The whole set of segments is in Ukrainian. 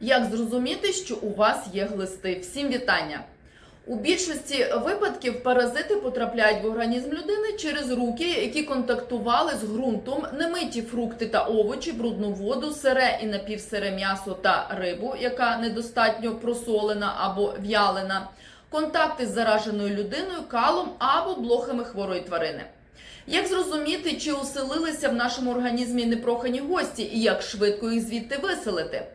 Як зрозуміти, що у вас є глисти? Всім вітання! У більшості випадків паразити потрапляють в організм людини через руки, які контактували з ґрунтом, немиті фрукти та овочі, брудну воду, сире і напівсире м'ясо та рибу, яка недостатньо просолена або в'ялена, контакти з зараженою людиною, калом або блохами хворої тварини. Як зрозуміти, чи оселилися в нашому організмі непрохані гості, і як швидко їх звідти виселити?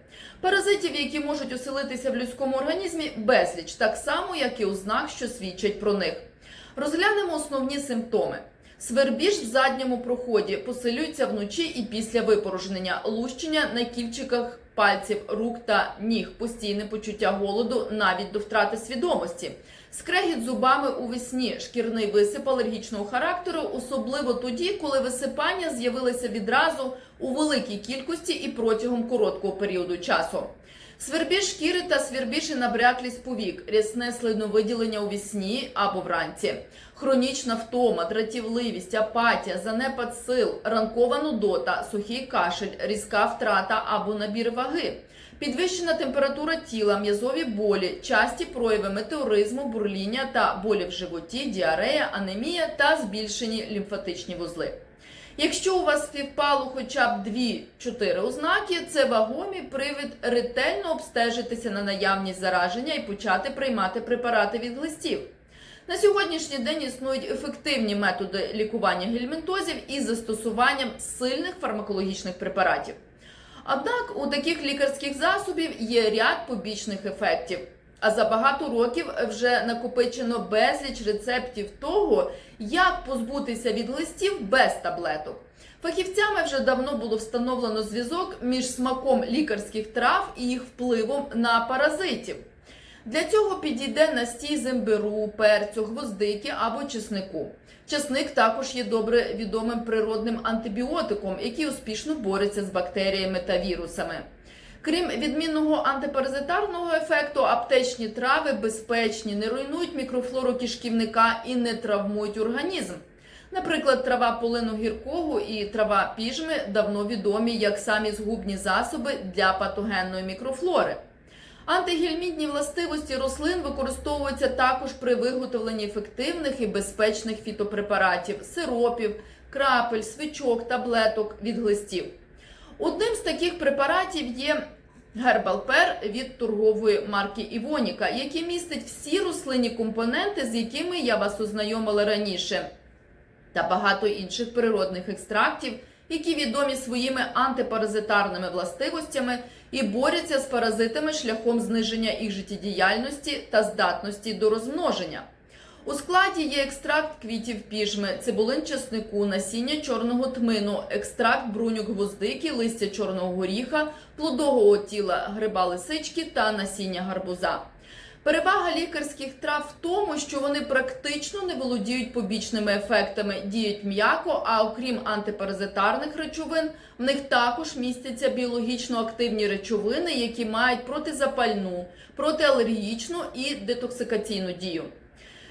Паразитів, які можуть оселитися в людському організмі, безліч, так само, як і ознак, що свідчать про них. Розглянемо основні симптоми. Свербіж в задньому проході. Посилюється вночі і після випорожнення, лущення на кільчиках пальців, рук та ніг, постійне почуття голоду навіть до втрати свідомості, скрегіт зубами у весні, шкірний висип алергічного характеру, особливо тоді, коли висипання з'явилися відразу у великій кількості і протягом короткого періоду часу. Свербіж шкіри та свербіж і набряклість повік, рясне слиновиділення у вісні або вранці, хронічна втома, дратівливість, апатія, занепад сил, ранкова нудота, сухий кашель, різка втрата або набір ваги, підвищена температура тіла, м'язові болі, часті прояви метеоризму, бурління та болі в животі, діарея, анемія та збільшені лімфатичні вузли. Якщо у вас співпало хоча б 2-4 ознаки, це вагомий привід ретельно обстежитися на наявність зараження і почати приймати препарати від глистів. На сьогоднішній день існують ефективні методи лікування гельмінтозів із застосуванням сильних фармакологічних препаратів. Однак у таких лікарських засобів є ряд побічних ефектів. А за багато років вже накопичено безліч рецептів того, як позбутися від листів без таблеток. Фахівцями вже давно було встановлено зв'язок між смаком лікарських трав і їх впливом на паразитів. Для цього підійде настій зимбиру, перцю, гвоздики або чеснику. Чесник також є добре відомим природним антибіотиком, який успішно бореться з бактеріями та вірусами. Крім відмінного антипаразитарного ефекту, аптечні трави безпечні, не руйнують мікрофлору кишківника і не травмують організм. Наприклад, трава полину гіркого і трава піжми давно відомі як самі згубні засоби для патогенної мікрофлори. Антигельмінтні властивості рослин використовуються також при виготовленні ефективних і безпечних фітопрепаратів, сиропів, крапель, свічок, таблеток від глистів. Одним з таких препаратів є гербалпер від торгової марки Івоніка, який містить всі рослинні компоненти, з якими я вас ознайомила раніше, та багато інших природних екстрактів, які відомі своїми антипаразитарними властивостями і борються з паразитами шляхом зниження їх життєдіяльності та здатності до розмноження. У складі є екстракт квітів піжми, цибулин чеснику, насіння чорного тмину, екстракт бруньок гвоздики, листя чорного горіха, плодового тіла гриба лисички та насіння гарбуза. Перевага лікарських трав в тому, що вони практично не володіють побічними ефектами, діють м'яко, а окрім антипаразитарних речовин, в них також містяться біологічно активні речовини, які мають протизапальну, протиалергічну і детоксикаційну дію.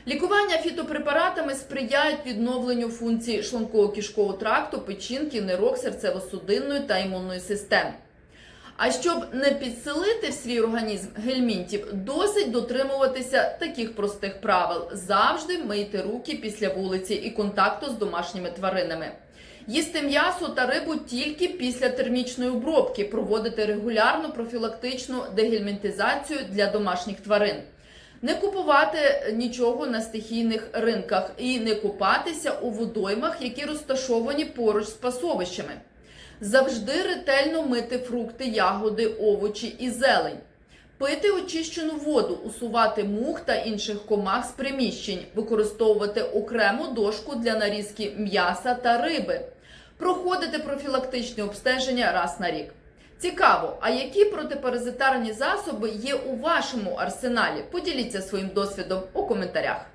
Лікування фітопрепаратами сприяють відновленню функцій шлунково-кишкового тракту, печінки, нирок, серцево-судинної та імунної систем. А щоб не підселити в свій організм гельмінтів, досить дотримуватися таких простих правил: завжди мийте руки після вулиці і контакту з домашніми тваринами. Їсти м'ясо та рибу тільки після термічної обробки, проводити регулярну профілактичну дегельмінтизацію для домашніх тварин. Не купувати нічого на стихійних ринках і не купатися у водоймах, які розташовані поруч з пасовищами. Завжди ретельно мити фрукти, ягоди, овочі і зелень. Пити очищену воду, усувати мух та інших комах з приміщень, використовувати окрему дошку для нарізки м'яса та риби, проходити профілактичне обстеження раз на рік. Цікаво, а які протипаразитарні засоби є у вашому арсеналі? Поділіться своїм досвідом у коментарях.